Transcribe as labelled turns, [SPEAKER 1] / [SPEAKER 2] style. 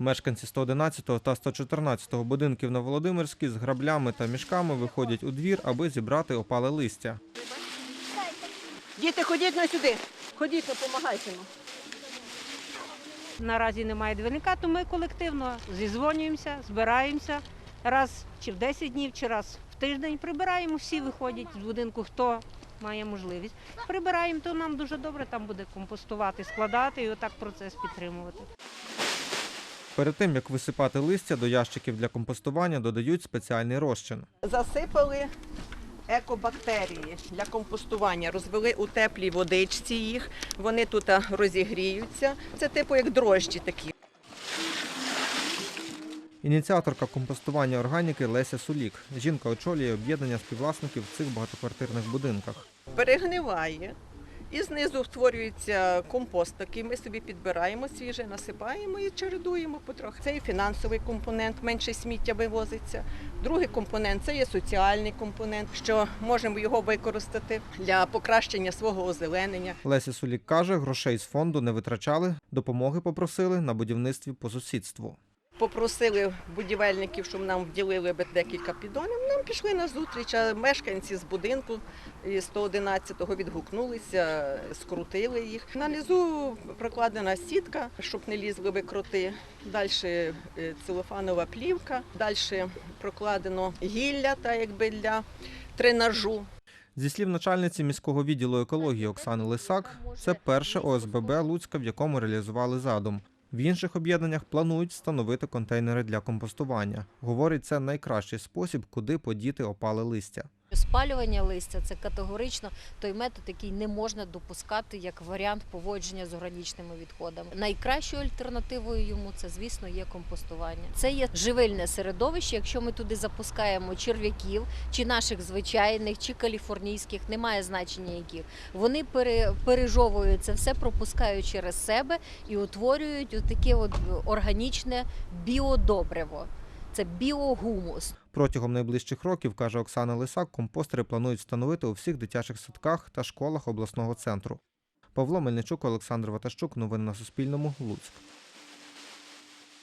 [SPEAKER 1] Мешканці 111 та 114 будинків на Володимирській з граблями та мішками виходять у двір, аби зібрати опале листя.
[SPEAKER 2] Діти, ходіть на сюди. Ходіть, допомагайте.
[SPEAKER 3] Наразі немає двірника, то ми колективно зізвонюємося, збираємося раз чи в 10 днів, чи раз в тиждень прибираємо. Всі виходять з будинку, хто має можливість. Прибираємо, то нам дуже добре там буде компостувати, складати і отак процес підтримувати.
[SPEAKER 1] Перед тим як висипати листя, до ящиків для компостування додають спеціальний розчин.
[SPEAKER 2] Засипали екобактерії для компостування. Розвели у теплій водичці їх. Вони тут розігріються. Це типу як дрожджі такі.
[SPEAKER 1] Ініціаторка компостування органіки Леся Сулік. Жінка очолює об'єднання співвласників в цих багатоквартирних будинках.
[SPEAKER 2] Перегниває. І знизу утворюється компост такий. Ми собі підбираємо свіже, насипаємо і чередуємо потрохи. Це і фінансовий компонент, менше сміття вивозиться. Другий компонент це є соціальний компонент, що можемо його використати для покращення свого озеленення.
[SPEAKER 1] Леся Сулік каже, грошей з фонду не витрачали, допомоги попросили на будівництві по сусідству.
[SPEAKER 2] Попросили будівельників, щоб нам вділили декілька підонів. Нам пішли на зустріч, а мешканці з будинку 111-го відгукнулися, скрутили їх. На низу прокладена сітка, щоб не лізли би кроти. Далі целофанова плівка, далі прокладено гілля, та якби для тренажу.
[SPEAKER 1] Зі слів начальниці міського відділу екології Оксани Лисак, це перше ОСББ Луцька, в якому реалізували задум. В інших об'єднаннях планують встановити контейнери для компостування. Говорить, це найкращий спосіб, куди подіти опале листя.
[SPEAKER 4] Спалювання листя це категорично той метод, який не можна допускати як варіант поводження з органічними відходами. Найкращою альтернативою йому це, звісно, є компостування. Це є живильне середовище. Якщо ми туди запускаємо черв'яків, чи наших звичайних, чи каліфорнійських, немає значення яких. Вони пере, пережовують це все, пропускають через себе і утворюють отаке от органічне біодобриво. Це біогумус.
[SPEAKER 1] Протягом найближчих років, каже Оксана Лисак, компостери планують встановити у всіх дитячих садках та школах обласного центру. Павло Мельничук, Олександр Ватащук. Новини на Суспільному. Луцьк.